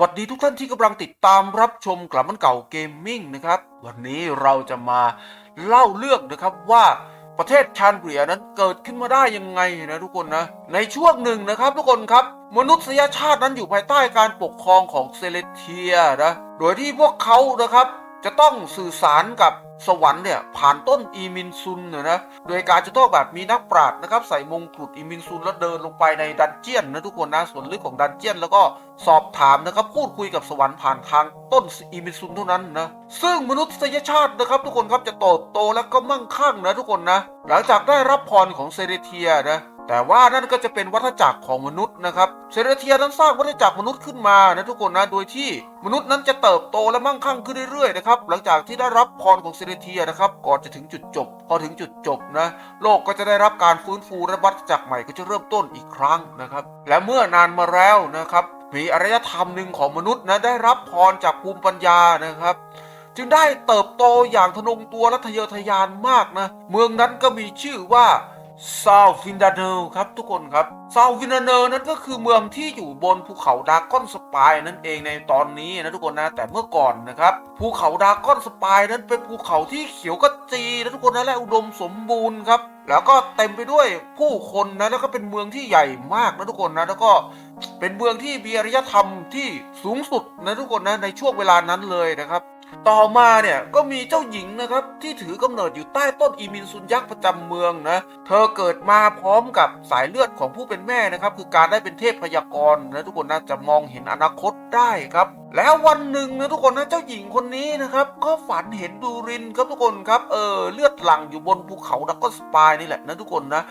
วัสดีทุกท่านที่กำลังติดตามรับชมกลับมันเก่าเกมมิ่งนะครับ วันนี้เราจะมาเล่าเรื่องนะครับว่าประเทศชานเบียนั้นเกิดขึ้นมาได้ยังไงนะทุกคนนะ ในช่วงหนึ่งนะครับทุกคนครับ มนุษยชาตินั้นอยู่ภายใต้การปกครองของเซเลเทียนะ โดยที่พวกเขานะครับ จะต้องสื่อสารกับสวรรค์เนี่ยผ่านต้นอีมินซุนเนี่ยนะโดยการจะต้องแบบมีนักปราชญ์นะครับ ใส่มงกุฎอีมินซุนแล้วเดินลงไปในดันเจียนนะทุกคนนะส่วนลึกของดันเจียนแล้วก็สอบถามนะครับพูดคุยกับสวรรค์ผ่านทางต้นอีมินซุนเท่านั้นนะซึ่งมนุษยชาตินะครับ ทุกคนครับจะโตโตและก็มั่งคั่งนะทุกคนนะหลังจากได้รับพรของเซเรเทียนะ แต่ว่านั่นก็จะเป็นวัฏจักรของมนุษย์นะครับเซเรเทียนั้นสร้างวัฏจักรมนุษย์ขึ้นมานะทุกคนนะโดยที่มนุษย์นั้นจะเติบโตและมั่งคั่งขึ้นเรื่อยๆนะครับหลังจากที่ได้รับพรของเซเรเทียนะครับก่อนจะถึงจุดจบ พอถึงจุดจบนะโลกก็จะได้รับการฟื้นฟูและวัฏจักรใหม่ก็จะเริ่มต้นอีกครั้งนะครับและเมื่อนานมาแล้วนะครับมีอารยธรรมหนึ่งของมนุษย์นะได้รับพรจากภูมิปัญญานะครับจึงได้เติบโตอย่างทะนงตัวและทะเยอทะยานมากนะ เมืองนั้นก็มีชื่อว่า ซาฟินดาเนลครับทุกคนครับซาฟินดาเนลนั้นก็คือเมืองที่อยู่บนภูเขาดากอนสปายนั่นเองในตอนนี้นะทุกคนนะแต่เมื่อก่อนนะครับภูเขาดากอนสปายนั้นเป็นภูเขาที่เขียวกระจีนะทุกคนนะและอุดมสมบูรณ์ครับแล้วก็เต็มไปด้วยผู้คนนะแล้วก็เป็นเมืองที่ใหญ่มากนะทุกคนนะแล้วก็เป็นเมืองที่มีอารยธรรมที่สูงสุดนะทุกคนนะในช่วงเวลานั้นเลยนะครับ ต่อมาเนี่ยก็มีเจ้าหญิงนะครับที่ถือกำเนิดอยู่ใต้ต้นอีมินซุนยักษ์ประจำเมืองนะเธอเกิดมาพร้อมกับสายเลือดของผู้เป็นแม่นะครับคือการได้เป็นเทพพยากรณ์นะทุกคนนะจะมองเห็นอนาคตได้ครับ แล้ววันหนึ่งนะทุกคนนะเจ้าหญิงคนนี้นะครับก็ฝันเห็นดูรินครับทุกคนครับเออเลือดหลั่งอยู่บนภูเขาดักก็สปายนี่แหละนะทุกคนนะ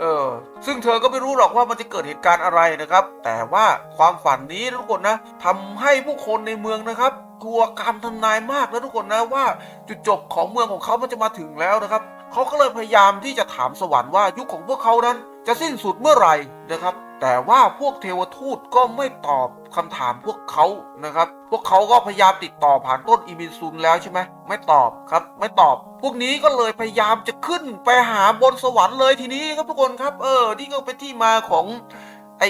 เออ ซึ่งเธอก็ไม่รู้หรอกว่ามันจะเกิดเหตุการณ์อะไรนะครับ แต่ว่าความฝันนี้ทุกคนนะทำให้ผู้คนในเมืองนะครับกลัวการทำนายมากแล้วทุกคนนะว่าจุดจบของเมืองของเขามันจะมาถึงแล้วนะครับเขาก็เลยพยายามที่จะถามสวรรค์ว่ายุคของพวกเขานั้นจะสิ้นสุดเมื่อไหร่นะครับ แต่ว่าพวกเทวทูตก็ไม่ตอบคำถามพวกเขานะครับ พวกเขาก็พยายามติดต่อผ่านต้นอีมินซุนแล้วใช่ไหมไม่ตอบครับ ไม่ตอบ พวกนี้ก็เลยพยายามจะขึ้นไปหาบนสวรรค์เลยทีนี้ครับทุกคนครับ เออ นี่ก็เป็นที่มาของไอ้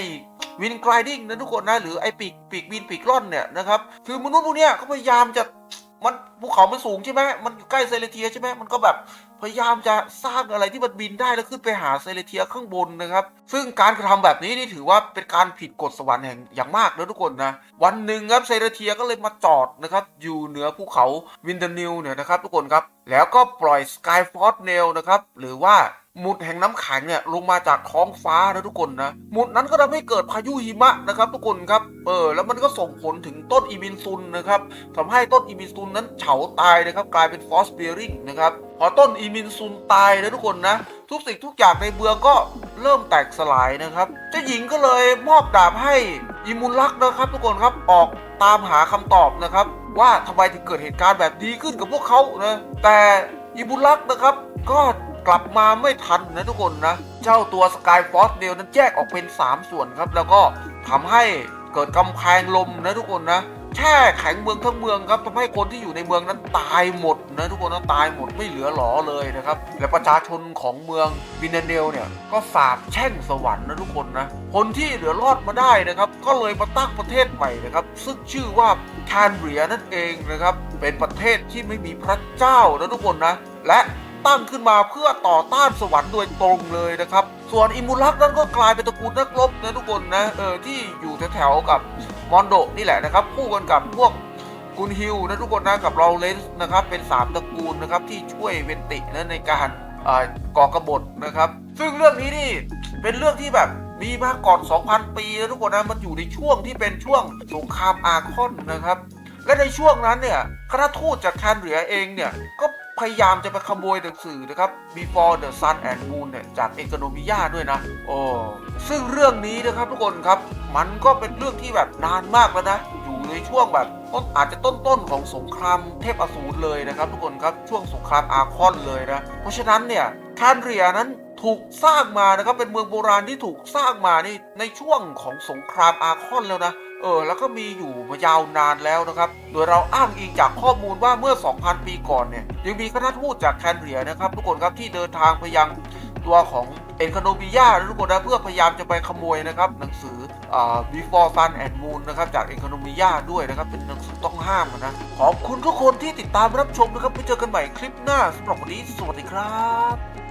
วินกรายดิ้งนะทุกคนนะหรือไอ้ปีกปีกวินปีกร่อนเนี่ยนะครับ คือมนุษย์พวกเนี้ยเขาพยายามจะ มันภูเขามันสูงใช่ไหมมันอยู่ใกล้เซเลเทียใช่ไหมมันก็แบบพยายามจะสร้างอะไรที่มันบินได้แล้วขึ้นไปหาเซเลเทียข้างบนนะครับ ซึ่งการกระทำแบบนี้นี่ถือว่าเป็นการผิดกฎสวรรค์แห่งอย่างมากนะทุกคนนะ วันหนึ่งครับเซเลเทียก็เลยมาจอดนะครับ อยู่เหนือภูเขาวินเดนิลเนี่ยนะครับทุกคนครับ แล้วก็ปล่อยสกายฟอร์ดเนลนะครับ หรือว่า มุดแห่งน้ำแข็งเนี่ยลงมาจากท้องฟ้านะทุกคนนะหมุดนั้นก็ทำให้เกิดพายุหิมะนะครับทุกคนครับเออแล้วมันก็ส่งผลถึงต้นอีมินซุนนะครับทำให้ต้นอีมินซุนนั้นเฉาตายนะครับกลายเป็นฟอสเบียริงนะครับพอต้นอีมินซุนตายนะทุกคนนะ ทุกสิ่งทุกอย่างในเมืองก็เริ่มแตกสลายนะครับเจ้าหญิงก็เลยมอบดาบให้อิมุลักนะครับ ทุกคนครับออกตามหาคำตอบนะครับ ว่าทำไมถึงเกิดเหตุการณ์แบบนี้ขึ้นกับพวกเขานะแต่อิมุลักนะครับ ก็ กลับมาไม่ทันนะทุกคนนะ เจ้าตัวสกายฟอสเดลนั้นแยกออกเป็น 3 ส่วนครับ แล้วก็ทำให้เกิดกำแพงลมนะทุกคนนะแช่แข็งเมืองทั้งเมืองครับทำให้คนที่อยู่ในเมืองนั้นตายหมดนะทุกคนนะตายหมดไม่เหลือหลอเลยนะครับ และประชาชนของเมืองบินเนลเนี่ยก็สาบแช่งสวรรค์นะทุกคนนะ คนที่เหลือรอดมาได้นะครับ ก็เลยมาตั้งประเทศใหม่นะครับ ซึ่งชื่อว่าแคนเบรียนั่นเองนะครับ เป็นประเทศที่ไม่มีพระเจ้านะทุกคนนะ และ ตั้งขึ้นมาเพื่อต่อต้านสวรรค์โดยตรงเลยนะครับ ส่วนอิมูลักนั้นก็กลายเป็นตระกูลนักรบนะทุกคนนะเออที่อยู่แถวๆกับมอนโดนี่แหละนะครับคู่กันกับพวกกุนฮิลนะทุกคนนะกับเราเลนส์นะครับเป็น 3 ตระกูลนะครับที่ช่วยเวนตินะในการเอ่อก่อกบฏนะครับ ซึ่งเรื่องนี้นี่เป็นเรื่องที่แบบมีมาก่อน 2,000 ปีนะทุกคนนะมันอยู่ในช่วงที่เป็นช่วงสงครามอาคอนนะครับ และในช่วงนั้นเนี่ยคณะทูตจากแคนเรียเองเนี่ยก็ พยายามจะไปขโมยหนังสือนะครับ Before the Sun and Moon เนี่ยจากเอ o โนมิยาด้วยนะโอ้ซึ่งเรื่องนี้นะครับทุกคนครับ มันก็เป็นเรื่องที่แบบนานมากแล้วนะอยู่ในช่วงแบบต้นอาจจะต้นๆของสงครามเทพอสูรเลยนะครับ ทุกคนครับช่วงสงครามอาคอนเลยนะเพราะฉะนั้นเนี่ยแคนเรียนั้นถูกสร้างมานะครับเป็นเมืองโบราณที่ถูกสร้างมานี่ในช่วงของสงครามอาคอนแล้วนะ เออแล้วก็มีอยู่มายาวนานแล้วนะครับ โดยเราอ้างอิงจากข้อมูลว่าเมื่อ 2,000 ปีก่อนเนี่ยยังมีคณะทูตจากแคนเรียนะครับ ทุกคนครับที่เดินทางไปยังตัวของเอ็นคาโนบิยาทุกคนนะเพื่อพยายามจะไปขโมยนะครับหนังสืออ่า Before Sun and Moon นะครับจากเอ็นคาโนบิยาด้วยนะครับเป็นหนังสือต้องห้ามนะขอบคุณทุกคนที่ติดตามรับชมนะครับไว้เจอกันใหม่คลิปหน้าสำหรับวันนี้สวัสดีครับ